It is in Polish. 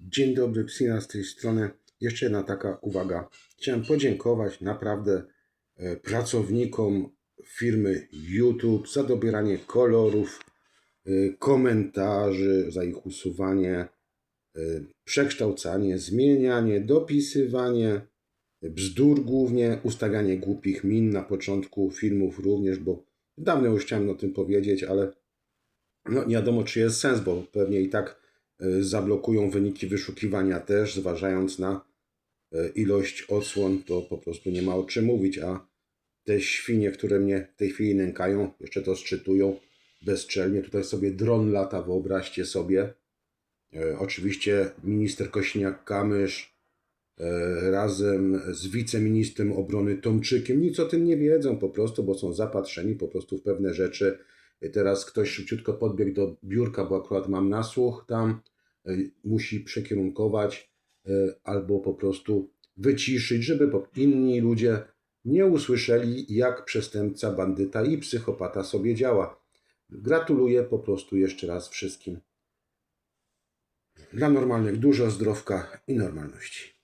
Dzień dobry, Psina z tej strony. Jeszcze jedna taka uwaga. Chciałem podziękować naprawdę e, pracownikom firmy YouTube za dobieranie kolorów, y, komentarzy, za ich usuwanie, y, przekształcanie, zmienianie, dopisywanie, bzdur głównie, ustawianie głupich min na początku filmów również, bo dawno już chciałem o tym powiedzieć, ale no nie wiadomo, czy jest sens, bo pewnie i tak zablokują wyniki wyszukiwania też, zważając na y, ilość odsłon, to po prostu nie ma o czym mówić, a te świnie, które mnie w tej chwili nękają, jeszcze to szczytują bezczelnie. Tutaj sobie dron lata, wyobraźcie sobie. E, Oczywiście minister Kośniak-Kamysz razem z wiceministrem obrony Tomczykiem nic o tym nie wiedzą po prostu, bo są zapatrzeni po prostu w pewne rzeczy. Teraz ktoś szybciutko podbiegł do biurka, bo akurat mam nasłuch tam, musi przekierunkować e, albo po prostu wyciszyć, żeby inni ludzie nie usłyszeli, jak przestępca, bandyta i psychopata sobie działa. Gratuluję po prostu jeszcze raz wszystkim. Dla normalnych dużo zdrowka i normalności.